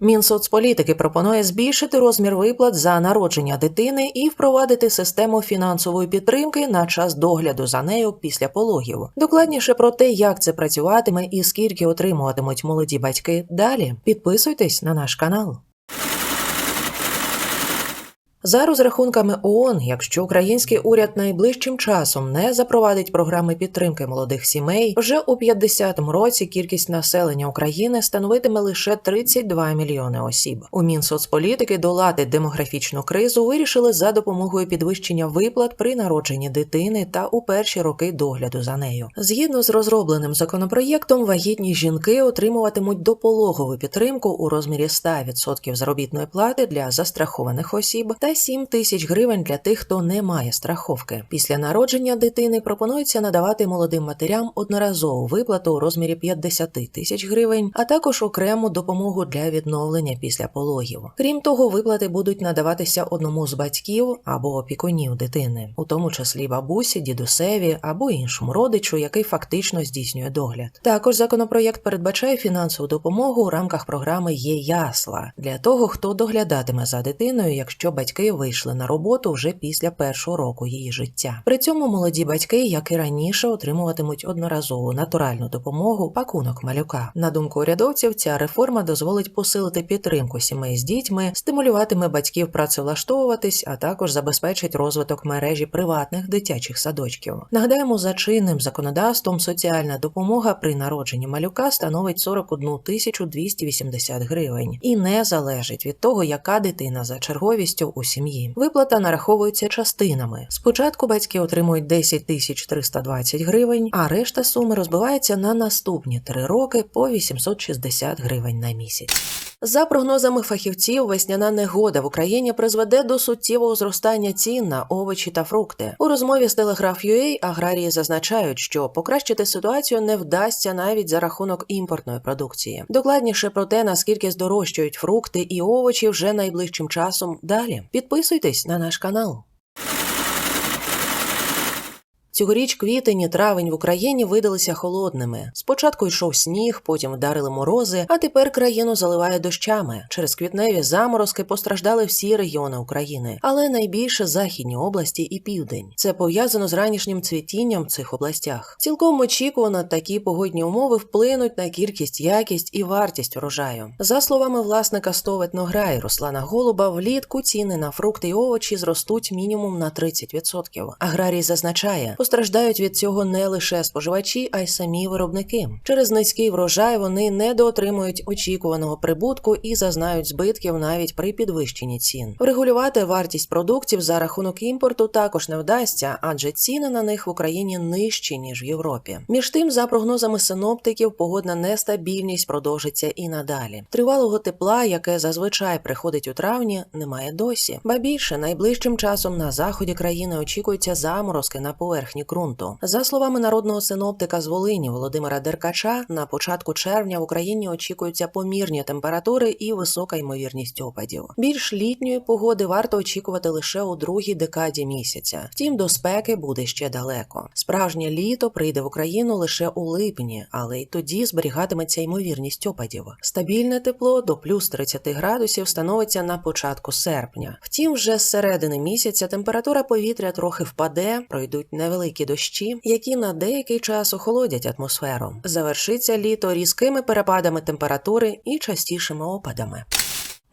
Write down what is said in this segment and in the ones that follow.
Мінсоцполітики пропонує збільшити розмір виплат за народження дитини і впровадити систему фінансової підтримки на час догляду за нею після пологів. Докладніше про те, як це працюватиме і скільки отримуватимуть молоді батьки. Далі підписуйтесь на наш канал. За розрахунками ООН, якщо український уряд найближчим часом не запровадить програми підтримки молодих сімей, вже у 50-му році кількість населення України становитиме лише 32 мільйони осіб. У Мінсоцполітики долати демографічну кризу вирішили за допомогою підвищення виплат при народженні дитини та у перші роки догляду за нею. Згідно з розробленим законопроєктом, вагітні жінки отримуватимуть допологову підтримку у розмірі 100% заробітної плати для застрахованих осіб та 7 тисяч гривень для тих, хто не має страховки. Після народження дитини пропонується надавати молодим матерям одноразову виплату у розмірі 50 тисяч гривень, а також окрему допомогу для відновлення після пологів. Крім того, виплати будуть надаватися одному з батьків або опікунів дитини, у тому числі бабусі, дідусеві або іншому родичу, який фактично здійснює догляд. Також законопроєкт передбачає фінансову допомогу у рамках програми Є ясла для того, хто доглядатиме за дитиною, якщо батьки вийшли на роботу вже після першого року її життя. При цьому молоді батьки, як і раніше, отримуватимуть одноразову натуральну допомогу пакунок малюка. На думку урядовців, ця реформа дозволить посилити підтримку сімей з дітьми, стимулюватиме батьків працевлаштовуватись, а також забезпечить розвиток мережі приватних дитячих садочків. Нагадаємо, за чинним законодавством соціальна допомога при народженні малюка становить 41 тисячу 280 гривень і не залежить від того, яка дитина за черговістю у сім'ї. Виплата нараховується частинами. Спочатку батьки отримують 10 тисяч 320 гривень, а решта суми розбивається на наступні три роки по 860 гривень на місяць. За прогнозами фахівців, весняна негода в Україні призведе до суттєвого зростання цін на овочі та фрукти. У розмові з Telegraph.ua аграрії зазначають, що покращити ситуацію не вдасться навіть за рахунок імпортної продукції. Докладніше про те, наскільки здорожчують фрукти і овочі вже найближчим часом. Далі підписуйтесь на наш канал. Цьогоріч квітень і травень в Україні видалися холодними. Спочатку йшов сніг, потім вдарили морози, а тепер країну заливає дощами. Через квітневі заморозки постраждали всі регіони України, але найбільше західні області і південь. Це пов'язано з ранішнім цвітінням в цих областях. Цілком очікувано, такі погодні умови вплинуть на кількість, якість і вартість урожаю. За словами власника стоветнограй Руслана Голуба, влітку ціни на фрукти й овочі зростуть мінімум на 30%. Аграрій зазначає, постраждають від цього не лише споживачі, а й самі виробники. Через низький врожай вони недоотримують очікуваного прибутку і зазнають збитків навіть при підвищенні цін. Врегулювати вартість продуктів за рахунок імпорту також не вдасться, адже ціни на них в Україні нижчі ніж в Європі. Між тим, за прогнозами синоптиків, погодна нестабільність продовжиться і надалі. Тривалого тепла, яке зазвичай приходить у травні, немає досі. Ба більше найближчим часом на заході країни очікуються заморозки на поверхні ґрунту. За словами народного синоптика з Волині Володимира Деркача, на початку червня в Україні очікуються помірні температури і висока ймовірність опадів. Більш літньої погоди варто очікувати лише у другій декаді місяця. Втім, до спеки буде ще далеко. Справжнє літо прийде в Україну лише у липні, але й тоді зберігатиметься ймовірність опадів. Стабільне тепло до плюс 30 градусів становиться на початку серпня. Втім, вже з середини місяця температура повітря трохи впаде, пройдуть невеликі дощі, які на деякий час охолодять атмосферу. Завершиться літо різкими перепадами температури і частішими опадами.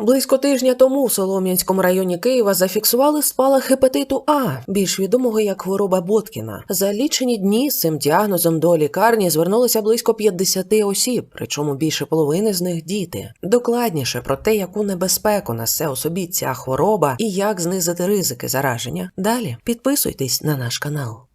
Близько тижня тому в Солом'янському районі Києва зафіксували спалах гепатиту А, більш відомого як хвороба Боткіна. За лічені дні з цим діагнозом до лікарні звернулося близько 50 осіб, причому більше половини з них діти. Докладніше про те, яку небезпеку несе у собі ця хвороба і як знизити ризики зараження. Далі підписуйтесь на наш канал.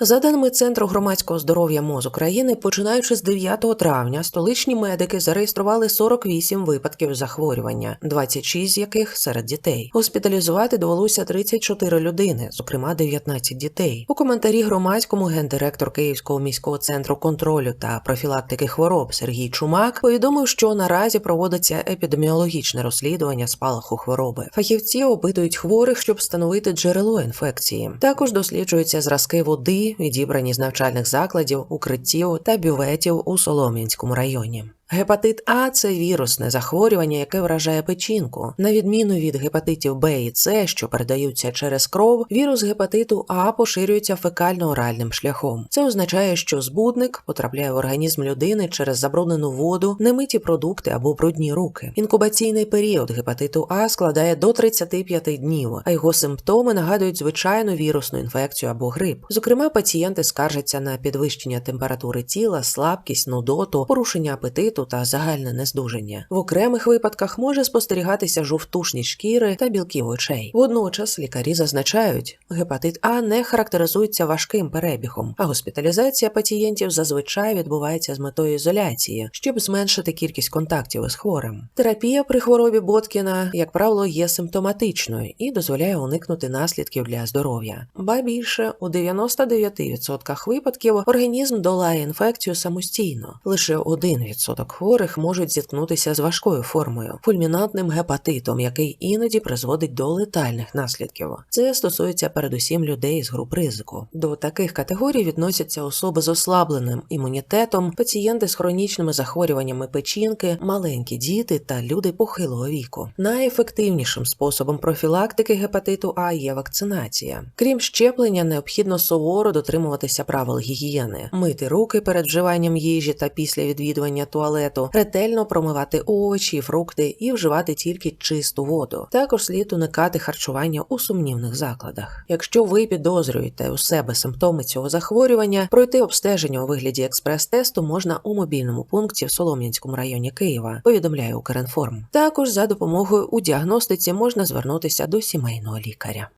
За даними Центру громадського здоров'я МОЗ України, починаючи з 9 травня, столичні медики зареєстрували 48 випадків захворювання, 26 з яких серед дітей. Госпіталізувати довелося 34 людини, зокрема 19 дітей. У коментарі громадському гендиректор Київського міського центру контролю та профілактики хвороб Сергій Чумак повідомив, що наразі проводиться епідеміологічне розслідування спалаху хвороби. Фахівці опитують хворих, щоб встановити джерело інфекції. Також досліджуються зразки води відібрані з навчальних закладів, укриттів та бюветів у Солом'янському районі. Гепатит А це вірусне захворювання, яке вражає печінку. На відміну від гепатитів Б і С, що передаються через кров, вірус гепатиту А поширюється фекально-оральним шляхом. Це означає, що збудник потрапляє в організм людини через забруднену воду, немиті продукти або брудні руки. Інкубаційний період гепатиту А складає до 35 днів, а його симптоми нагадують звичайну вірусну інфекцію або грип. Зокрема, пацієнти скаржаться на підвищення температури тіла, слабкість, нудоту, порушення апетиту та загальне нездужання. В окремих випадках може спостерігатися жовтушність шкіри та білків очей. Водночас лікарі зазначають, гепатит А не характеризується важким перебігом, а госпіталізація пацієнтів зазвичай відбувається з метою ізоляції, щоб зменшити кількість контактів із хворим. Терапія при хворобі Боткіна, як правило, є симптоматичною і дозволяє уникнути наслідків для здоров'я. Ба більше у 99% випадків організм долає інфекцію самостійно. Лише 1% хворих можуть зіткнутися з важкою формою фульмінантним гепатитом, який іноді призводить до летальних наслідків. Це стосується передусім людей з груп ризику. До таких категорій відносяться особи з ослабленим імунітетом, пацієнти з хронічними захворюваннями печінки, маленькі діти та люди похилого віку. Найефективнішим способом профілактики гепатиту А є вакцинація. Крім щеплення, необхідно суворо дотримуватися правил гігієни, мити руки перед вживанням їжі та після відвідування туалету, ретельно промивати овочі, фрукти і вживати тільки чисту воду. Також слід уникати харчування у сумнівних закладах. Якщо ви підозрюєте у себе симптоми цього захворювання, пройти обстеження у вигляді експрес-тесту можна у мобільному пункті в Солом'янському районі Києва. Повідомляє Укрінформ. Також за допомогою у діагностиці можна звернутися до сімейного лікаря.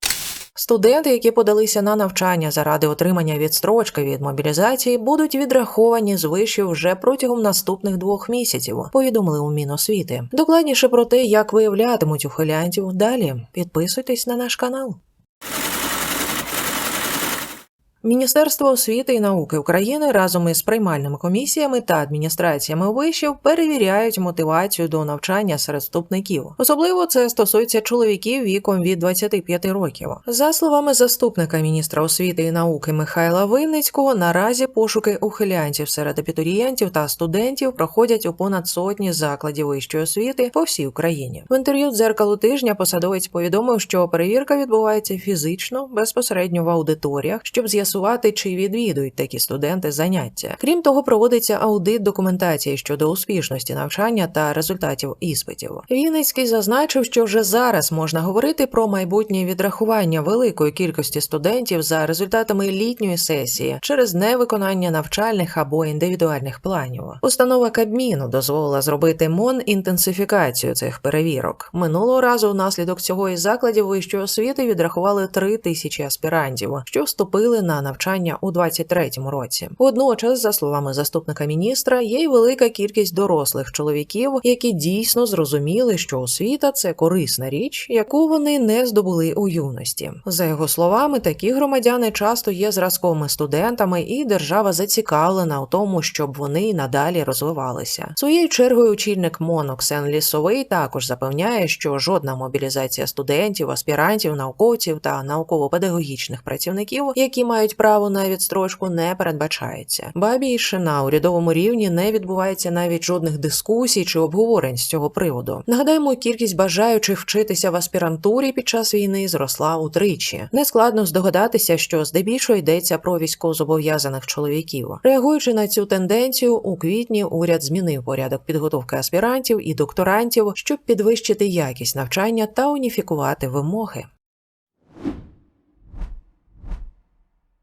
Студенти, які подалися на навчання заради отримання відстрочки від мобілізації, будуть відраховані з вишів вже протягом наступних двох місяців. Повідомили у Міносвіти. Докладніше про те, як виявлятимуть ухилянтів. Далі підписуйтесь на наш канал. Міністерство освіти і науки України разом із приймальними комісіями та адміністраціями вишів перевіряють мотивацію до навчання серед вступників. Особливо це стосується чоловіків віком від 25 років. За словами заступника міністра освіти і науки Михайла Винницького, наразі пошуки ухилянців серед абітурієнтів та студентів проходять у понад сотні закладів вищої освіти по всій Україні. В інтерв'ю дзеркалу тижня посадовець повідомив, що перевірка відбувається фізично безпосередньо в аудиторіях, щоб з'ясувати, чи відвідують такі студенти заняття. Крім того, проводиться аудит документації щодо успішності навчання та результатів іспитів. Вінницький зазначив, що вже зараз можна говорити про майбутнє відрахування великої кількості студентів за результатами літньої сесії через невиконання навчальних або індивідуальних планів. Установа Кабміну дозволила зробити МОН інтенсифікацію цих перевірок. Минулого разу внаслідок цього із закладів вищої освіти відрахували три тисячі аспірантів, що вступили на навчання у 23-му році. Водночас, за словами заступника міністра, є й велика кількість дорослих чоловіків, які дійсно зрозуміли, що освіта це корисна річ, яку вони не здобули у юності. За його словами, такі громадяни часто є зразковими студентами, і держава зацікавлена у тому, щоб вони надалі розвивалися. Своєю чергою очільник МОН Лісовий також запевняє, що жодна мобілізація студентів, аспірантів, науковців та науково-педагогічних працівників, які мають право на відстрочку, не передбачається. Ба більше на урядовому рівні не відбувається навіть жодних дискусій чи обговорень з цього приводу. Нагадаємо, кількість бажаючих вчитися в аспірантурі під час війни зросла утричі. Нескладно здогадатися, що здебільшого йдеться про військовозобов'язаних чоловіків. Реагуючи на цю тенденцію, у квітні уряд змінив порядок підготовки аспірантів і докторантів, щоб підвищити якість навчання та уніфікувати вимоги.